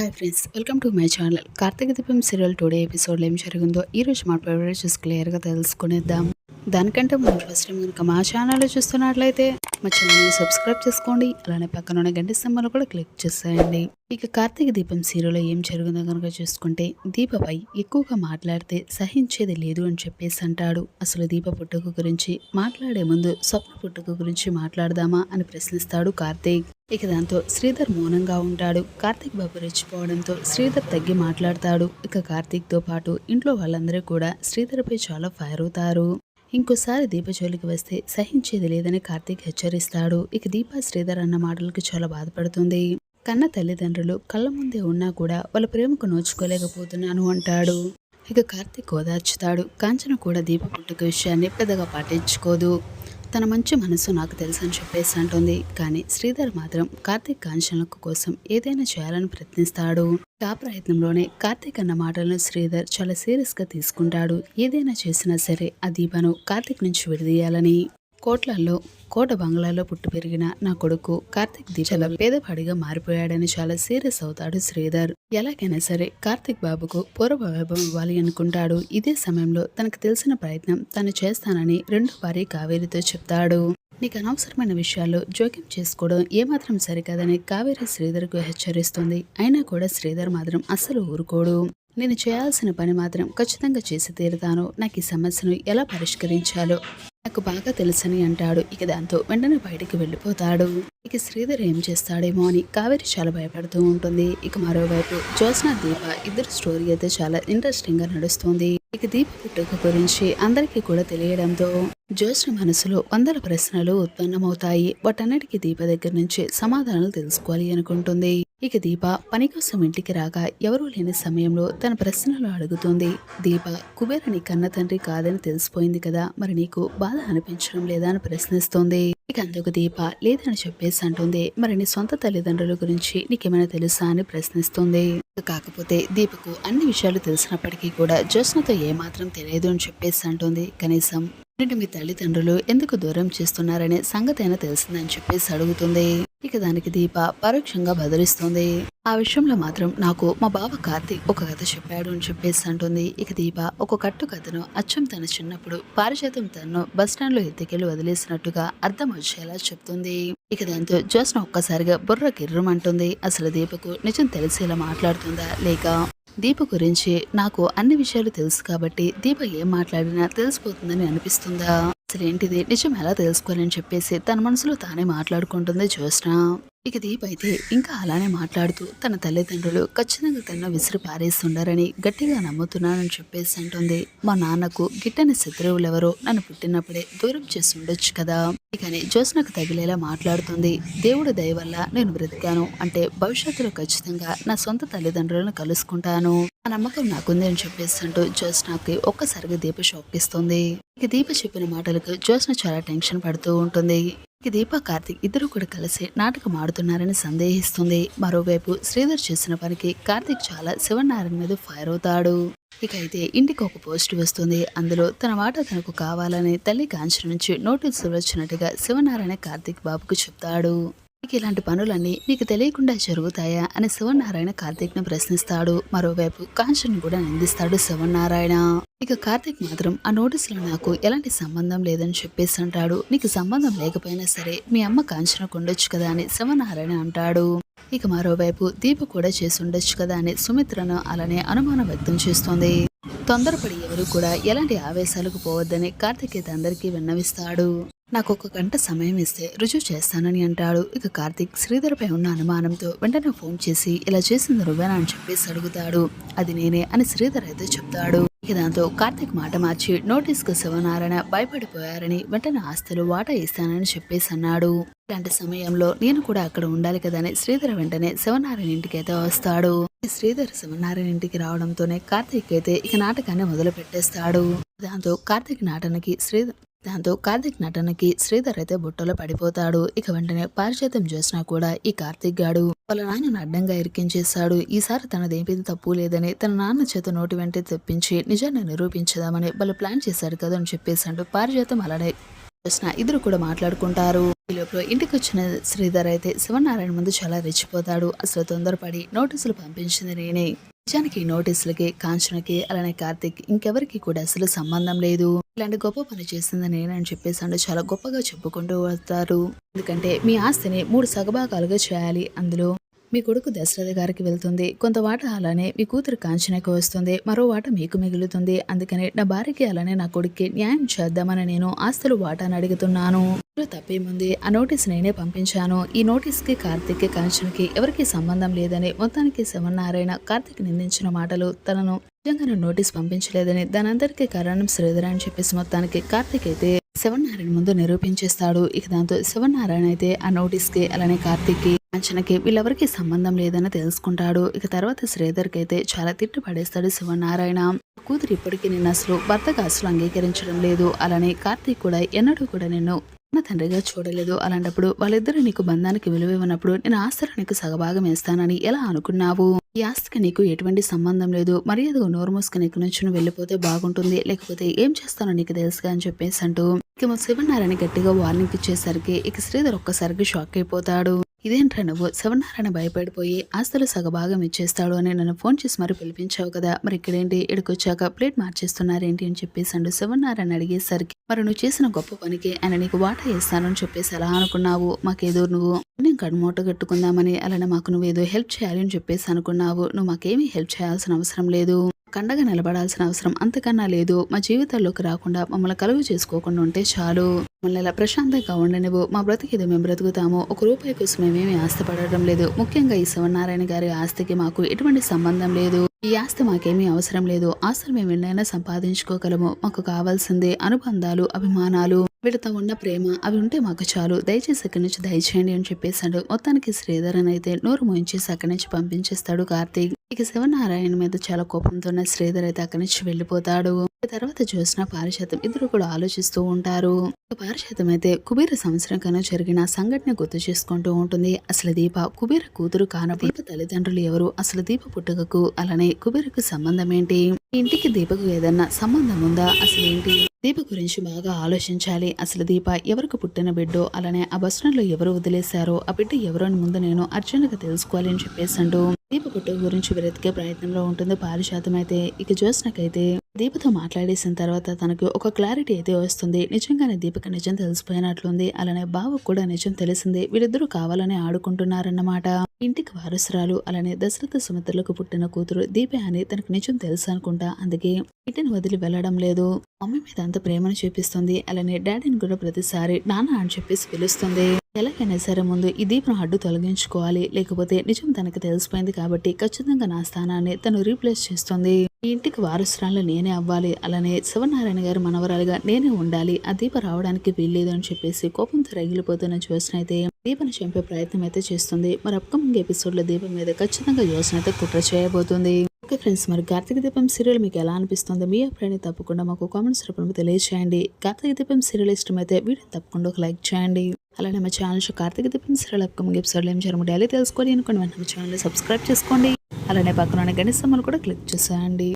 Hi friends welcome to my channel Karthika Deepam serial today ఎపిసోడ్లో ఏం జరిగిందో ఈ రోజు మా చూసి క్లియర్గా తెలుసుకునేద్దాం. దానికంటే ముందు ఫస్ట్ టైం కనుక మా ఛానల్లో చూస్తున్నట్లయితే మా ఛానల్ని సబ్స్క్రైబ్ చేసుకోండి. అలానే పక్కన ఉన్న గంట స్తంభాలు కూడా క్లిక్ చేసేయండి. ఇక కార్తీక దీపం సీరియల్లో ఏం జరుగుతుందో కనుక చూసుకుంటే దీపపై ఎక్కువగా మాట్లాడితే సహించేది లేదు అని చెప్పేసి అంటాడు. అసలు దీప పుట్టుక గురించి మాట్లాడే ముందు స్వప్న పుట్టుక గురించి మాట్లాడదామా అని ప్రశ్నిస్తాడు కార్తీక్. ఇక దాంతో శ్రీధర్ మౌనంగా ఉంటాడు. కార్తీక్ బాబు రెచ్చిపోవడంతో శ్రీధర్ తగ్గి మాట్లాడతాడు. ఇక కార్తీక్తో పాటు ఇంట్లో వాళ్ళందరూ కూడా శ్రీధర్పై చాలా ఫైర్ అవుతారు. ఇంకోసారి దీప జోలికి వస్తే సహించేది లేదని కార్తీక్ హెచ్చరిస్తాడు. ఇక దీప శ్రీధర్ అన్న మాటలకు చాలా బాధపడుతుంది. కన్న తల్లిదండ్రులు కళ్ళ ముందే ఉన్నా కూడా వాళ్ళ ప్రేమకు నోచుకోలేకపోతున్నాను అంటాడు. ఇక కార్తీక్ ఓదార్చుతాడు. కాంచన కూడా దీప పుట్టుక విషయాన్ని పెద్దగా పాటించుకోదు. తన మంచి మనసు నాకు తెలుసు అని చెప్పేసి అంటుంది. కానీ శ్రీధర్ మాత్రం కార్తీక్ కాంక్షలకు కోసం ఏదైనా చేయాలని ప్రయత్నిస్తాడు. ఆ ప్రయత్నంలోనే కార్తీక్ అన్న మాటలను శ్రీధర్ చాలా సీరియస్గా తీసుకుంటాడు. ఏదైనా చేసినా సరే ఆ దీపను కార్తీక్ నుంచి విడదీయాలని. కోట్లల్లో కోట బంగ్లాలో పుట్టి పెరిగిన నా కొడుకు కార్తిక్ దీక్షల పేదవాడిగా మారిపోయాడని చాలా సీరియస్ అవుతాడు శ్రీధర్. ఎలాగైనా సరే కార్తిక్ బాబుకు పూర్వ వైభవం ఇవ్వాలి అనుకుంటాడు. ఇదే సమయంలో తనకు తెలిసిన ప్రయత్నం తను చేస్తానని రెండు భారీ కావేరితో చెప్తాడు. నీకు అనవసరమైన విషయాల్లో జోక్యం చేసుకోవడం ఏమాత్రం సరికాదని కావేరి శ్రీధర్కు హెచ్చరిస్తుంది. అయినా కూడా శ్రీధర్ మాత్రం అస్సలు ఊరుకోడు. నేను చేయాల్సిన పని మాత్రం ఖచ్చితంగా చేసి తీరుతాను. నాకు ఈ సమస్యను ఎలా పరిష్కరించాలో నాకు బాగా తెలుసని అంటాడు. ఇక దాంతో వెంటనే బయటికి వెళ్ళిపోతాడు. ఇక శ్రీధర్ ఏం చేస్తాడేమో అని కావేరి చాలా భయపడుతూ ఉంటుంది. ఇక మరోవైపు జ్యోత్స్న దీప ఇద్దరు స్టోరీ అయితే చాలా ఇంట్రెస్టింగ్గా నడుస్తుంది. ఇక దీప పుట్టుక గురించి అందరికీ కూడా తెలియడంతో జ్యోత్స్న మనసులో వందల ప్రశ్నలు ఉత్పన్నమవుతాయి. వాటన్నిటికీ దీప దగ్గర నుంచి సమాధానాలు తెలుసుకోవాలి అనుకుంటుంది. ఇక దీప పని కోసం ఇంటికి రాగా ఎవరూ లేని సమయంలో తన ప్రశ్నలు అడుగుతుంది. దీప కుబేరని కన్న తండ్రి కాదని తెలిసిపోయింది కదా మరి నీకు బాధ అనిపించడం లేదా అని ప్రశ్నిస్తోంది. ఇక అందుకు దీప లేదని చెప్పేసి అంటుంది మరి నీ సొంత తల్లిదండ్రుల గురించి నీకేమైనా తెలుసా అని ప్రశ్నిస్తుంది. కాకపోతే దీపకు అన్ని విషయాలు తెలిసినప్పటికీ కూడా జ్యోత్స్నతో ఏమాత్రం తెలియదు అని చెప్పేసి అంటుంది. కనీసం రెండు మీ తల్లిదండ్రులు ఎందుకు దూరం చేస్తున్నారనే సంగతి అయినా తెలిసిందని చెప్పేసి అడుగుతుంది. ఇక దానికి దీప పరోక్షంగా బదిలిస్తుంది ఆ విషయంలో మాత్రం నాకు మా బావ కార్తీక్ ఒక కథ చెప్పాడు అని చెప్పేసి అంటుంది. ఇక దీప ఒక కట్టు కథను అచ్చం తన చిన్నప్పుడు పారిజాతం తనను స్టాండ్లో ఎత్తుకెళ్ళి వదిలేసినట్టుగా అర్థం వచ్చేలా చెప్తుంది. ఇక దాంతో జ్యోత్స్న ఒక్కసారిగా బుర్ర కిర్రమంటుంది. అసలు దీపకు నిజం తెలిసేలా మాట్లాడుతుందా లేక? దీప గురించి నాకు అన్ని విషయాలు తెలుసు కాబట్టి దీప ఏం మాట్లాడినా తెలిసిపోతుందని అనిపిస్తుందా? అసలు ఏంటిది? నిజం ఎలా తెలుసుకోవాలని చెప్పేసి తన మనసులో తానే మాట్లాడుకుంటుంది జ్యోత్స్న. ఇక దీప్ అయితే ఇంకా అలానే మాట్లాడుతూ తన తల్లిదండ్రులు ఖచ్చితంగా తన విసిరి పారేస్తుండారని గట్టిగా నమ్ముతున్నానని చెప్పేసి అంటుంది. మా నాన్నకు గిట్టని శత్రువులెవరో నన్ను పుట్టినప్పుడే దూరం చేసి ఉండొచ్చు కదా. ఇకని జ్యోత్స్నకు తగిలేలా మాట్లాడుతుంది. దేవుడి దయ వల్ల నేను బ్రతికాను. అంటే భవిష్యత్తులో ఖచ్చితంగా నా సొంత తల్లిదండ్రులను కలుసుకుంటాను. ఆ నమ్మకం నాకుంది అని చెప్పేసి అంటూ జ్యోత్స్నకి ఒక్కసారిగా దీప షాక్ ఇస్తుంది. ఇక దీప చెప్పిన మాటలకు జ్యోత్స్న చాలా టెన్షన్ పడుతూ ఉంటుంది. దీప కార్తిక్ ఇద్దరు కూడా కలిసి నాటకం ఆడుతున్నారని సందేహిస్తుంది. మరోవైపు శ్రీధర్ చేసిన పనికి కార్తిక్ చాలా శివనారాయణ మీద ఫైర్ అవుతాడు. ఇక అయితే ఇంటికి ఒక పోస్ట్ వస్తుంది. అందులో తన మాట తనకు కావాలని తల్లి కాంచన నుంచి నోటీసులు వచ్చినట్టుగా శివనారాయణ కార్తిక్ బాబుకు చెప్తాడు. ఇలాంటి పనులన్నీ నీకు తెలియకుండా జరుగుతాయా అని శివనారాయణ కార్తీక్ను ప్రశ్నిస్తాడు. మరోవైపు కాంచన్ కూడా నిందిస్తాడు శివనారాయణ. ఇక కార్తీక్ మాత్రం ఆ నోటీసులో నాకు ఎలాంటి సంబంధం లేదని చెప్పేసి అంటాడు. నీకు సంబంధం లేకపోయినా సరే మీ అమ్మ కాంచనకు ఉండొచ్చు కదా అని శివనారాయణ అంటాడు. ఇక మరోవైపు దీప కూడా చేసి ఉండొచ్చు కదా అని సుమిత్రను అలానే అనుమానం వ్యక్తం చేస్తోంది. తొందరపడి ఎవరు కూడా ఎలాంటి ఆవేశాలకు పోవద్దని కార్తీక్ అయితే అందరికీ విన్నవిస్తాడు. నాకు ఒక గంట సమయం ఇస్తే రుజువు చేస్తానని అంటాడు. ఇక కార్తీక్ శ్రీధర్పై ఉన్న అనుమానంతో వెంటనే ఫోన్ చేసి ఇలా చేసింది నువ్వేనా అని చెప్పేసి అడుగుతాడు. అది నేనే అని శ్రీధర్ అయితే చెప్తాడు. ఇక దాంతో కార్తీక్ మాట మార్చి నోటీస్కు శివనారాయణ భయపడిపోయారని వెంటనే ఆస్తులు వాటా ఇస్తానని చెప్పేసి అన్నాడు. ఇలాంటి సమయంలో నేను కూడా అక్కడ ఉండాలి కదా అని శ్రీధర్ వెంటనే శివనారాయణ ఇంటికి అయితే వస్తాడు. శ్రీధర్ శివనారాయణ ఇంటికి రావడంతోనే కార్తీక్ అయితే ఇక నాటకాన్ని మొదలు పెట్టేస్తాడు దాంతో కార్తీక్ నాటనకి శ్రీధర్ దాంతో కార్తిక్ నటనకి శ్రీధర్ అయితే బుట్టలో పడిపోతాడు. ఇక వెంటనే పారిచేతం చేసినా కూడా ఈ కార్తిక్ గాడు వాళ్ళ నాన్నను అడ్డంగా ఇరికించేశాడు. ఈసారి తనదేమీ తప్పు లేదని తన నాన్న చేత నోటి వెంటే తెప్పించి నిజాన్ని నిరూపించదామని వాళ్ళు ప్లాన్ చేశారు కదా అని చెప్పేసి అంటూ పారిజాతం అలానే చూసిన ఇద్దరు కూడా మాట్లాడుకుంటారు. ఈ లోపల ఇంటికి వచ్చిన శ్రీధర్ అయితే శివనారాయణ ముందు చాలా రెచ్చిపోతాడు. అసలు తొందరపడి నోటీసులు పంపించింది నేనే. నిజానికి నోటీసులకి కాంచనకి అలానే కార్తిక్ ఇంకెవరికి కూడా అసలు సంబంధం లేదు. ఇలాంటి గొప్ప పని చేసింది నేనని చెప్పేసి అంటే చాలా గొప్పగా చెప్పుకుంటూ వస్తారు. ఎందుకంటే మీ ఆస్తిని మూడు సగభాగాలుగా చేయాలి అందులో. మీ కొడుకు దశరథ గారికి వెళ్తుంది. కొంత వాట అలానే మీ కూతురు కాంచనకు వస్తుంది. మరో వాట మీకు మిగులుతుంది. అందుకని నా భార్యకి అలానే నా కొడుక్కి న్యాయం చేద్దామని నేను ఆస్తులు వాటాను అడుగుతున్నాను. తప్పేముంది? ఆ నోటీస్ నేనే పంపించాను. ఈ నోటీస్కి కార్తిక్ కాంచనకి ఎవరికి సంబంధం లేదని మొత్తానికి శివనారాయణ కార్తిక్ నిందించిన మాటలు తనను నిజంగా నోటీస్ పంపించలేదని దానందరికీ కారణం శ్రీధర్ అని చెప్పేసి మొత్తానికి కార్తిక్ అయితే శివనారాయణ ముందు నిరూపించేస్తాడు. ఇక దాంతో శివనారాయణ అయితే ఆ నోటీస్కి అలానే కార్తిక్కి వీళ్ళెవరికి సంబంధం లేదని తెలుసుకుంటాడు. ఇక తర్వాత శ్రీధర్కి అయితే చాలా తిట్టు పడేస్తాడు శివనారాయణ. కూతురు ఇప్పటికీ నేను అసలు భర్తగా అసలు అంగీకరించడం లేదు. అలానే కార్తీక్ కూడా ఎన్నడూ కూడా నిన్ను నా తండ్రిగా చూడలేదు. అలాంటప్పుడు వాళ్ళిద్దరూ నీకు బంధానికి విలువ ఇవ్వనప్పుడు నేను ఆస్తులు నీకు సగభాగం వేస్తానని ఎలా అనుకున్నావు? ఈ ఆస్తికి నీకు ఎటువంటి సంబంధం లేదు. మర్యాదగా నోరు మూసుకుని ఇక్కడి నుంచి వెళ్ళిపోతే బాగుంటుంది. లేకపోతే ఏం చేస్తానో నీకు తెలుసుగా అని చెప్పేసి అంటూ ఇక శివనారాయణ గట్టిగా వార్నింగ్ ఇచ్చేసరికి ఇక శ్రీధర్ ఒక్కసారికి షాక్ అయిపోతాడు. ఇదేంట్రా నువ్వు? శివనారాయణ భయపడిపోయి ఆస్తులు సగభాగం ఇచ్చేస్తాడు అని నన్ను ఫోన్ చేసి మరి పిలిపించావు కదా. మరి ఇక్కడేంటి? ఇక్కడికొచ్చాక ప్లేట్ మార్చేస్తున్నారేంటి అని చెప్పేసి అంటూ శివనారాయణ అడిగేసరికి మరి నువ్వు చేసిన గొప్ప పనికి ఆయన నీకు వాటా ఇస్తానని చెప్పేసి ఎలా అనుకున్నావు. మాకేదో నువ్వు నేను కడుమూట కట్టుకుందామని అలానే మాకు నువ్వు ఏదో హెల్ప్ చేయాలి అని చెప్పేసి అనుకున్నావు. నువ్వు మాకేమీ హెల్ప్ చేయాల్సిన అవసరం లేదు. కండగా నిలబడాల్సిన అవసరం అంతకన్నా లేదు. మా జీవితాల్లోకి రాకుండా మమ్మల్ని కలుగు చేసుకోకుండా ఉంటే చాలు. మమ్మల్ని ఇలా ప్రశాంతంగా ఉండనివ్వు. మా బ్రతికేదో మేము బ్రతుకుతాము. ఒక రూపాయి కోసం మేమేమి ఆశపడడం లేదు. ముఖ్యంగా ఈ శివనారాయణ గారి ఆస్తికి మాకు ఎటువంటి సంబంధం లేదు. ఈ ఆస్తి మాకేమీ అవసరం లేదు. ఆస్తులు మేము ఎన్నైనా సంపాదించుకోగలము. మాకు కావాల్సిందే అనుబంధాలు అభిమానాలు. వీటితో ఉన్న ప్రేమ అవి ఉంటే మాకు చాలు. దయచేసి అక్కడి నుంచి దయచేయండి అని చెప్పేశాడు. మొత్తానికి శ్రీధరన్ అయితే నోరు మోయించేసి అక్కడి నుంచి పంపించేస్తాడు కార్తీక్. ఇక శివనారాయణ మీద చాలా కోపంతో శ్రీధర్ అయితే అక్కడి నుంచి వెళ్ళిపోతాడు. తర్వాత చూసిన పారిశాతం ఇద్దరు కూడా ఆలోచిస్తూ ఉంటారు. పారిషాతం పారిశాతం అయితే కుబేర సంవత్సరం కన్నా జరిగిన సంఘటన గుర్తు చేసుకుంటూ ఉంటుంది. అసలు దీప కుబేర కూతురు కాన దీప తల్లిదండ్రులు ఎవరు? అసలు దీప పుట్టుకకు అలానే కుబేరకు సంబంధం ఏంటి? ఇంటికి దీపకు ఏదన్నా సంబంధం ఉందా? అసలు ఏంటి? దీప గురించి బాగా ఆలోచించాలి. అసలు దీప ఎవరికి పుట్టిన బిడ్డో? అలానే ఆ బస్లో ఎవరు వదిలేశారో? ఆ బిడ్డ ఎవరో అని ముందు నేను అర్జెంట్గా తెలుసుకోవాలి అని చెప్పేసండు దీప పుట్టుక గురించి వెతికే ప్రయత్నంలో ఉంటుంది పారిశాతం అయితే. ఇక జ్యోత్స్నకైతే దీపతో మాట్లాడేసిన తర్వాత తనకు ఒక క్లారిటీ అయితే వస్తుంది. నిజంగానే దీపక నిజం తెలిసిపోయినట్లుంది. అలానే బావకు కూడా నిజం తెలిసింది. వీరిద్దరూ కావాలని ఆడుకుంటున్నారన్నమాట. ఇంటికి వారసురాలు అలానే దశరథ సుమిత్రలకు పుట్టిన కూతురు దీపే అని తనకు నిజం తెలుసు అనుకుంటా. అందుకే ఇంటిని వదిలి వెళ్ళడం లేదు. మమ్మీ మీద అంత ప్రేమను చూపిస్తుంది. అలానే డాడీని కూడా ప్రతిసారి నాన్న అని చెప్పేసి పిలుస్తుంది. ఎలాగైనా సరే ముందు ఈ దీపం అడ్డు తొలగించుకోవాలి. లేకపోతే నిజం తనకు తెలిసిపోయింది కాబట్టి ఖచ్చితంగా నా స్థానాన్ని తను రీప్లేస్ చేస్తుంది. ఈ ఇంటికి వారసురాలు నేనే అవ్వాలి. అలానే శివనారాయణ గారి మనవరాలుగా నేనే ఉండాలి. ఆ దీప రావడానికి వీల్లేదు అని చెప్పేసి కోపంతో రగిలిపోతున్న జ్యోత్స్న అయితే దీపను చంపే ప్రయత్నం అయితే చేస్తుంది. మరి అప్కమింగ్ ఎపిసోడ్లో దీపం మీద ఖచ్చితంగా యోచన అయితే కుట్ర చేయబోతుంది. ఓకే ఫ్రెండ్స్ మరి కార్తీక దీపం సీరియల్ మీకు ఎలా అనిపిస్తుంది? మీ అభిప్రాయాన్ని తప్పకుండా మాకు కామెంట్స్ రూపంలో తెలియజేయండి కార్తీక దీపం సీరియల్ ఇష్టమైతే వీడియో తప్పకుండా ఒక లైక్ చేయండి. అలానే మా channel Karthika Deepam serial upcoming ఎపిసోడ్లో ఏం జరగడం డైలీ తెలుసుకోవాలి అనుకోండి. మన ఛానల్ సబ్స్క్రైబ్ చేసుకోండి. అలానే పక్కన ఉన్న గణేష్ సమ్మలు కూడా క్లిక్ చేసేయండి.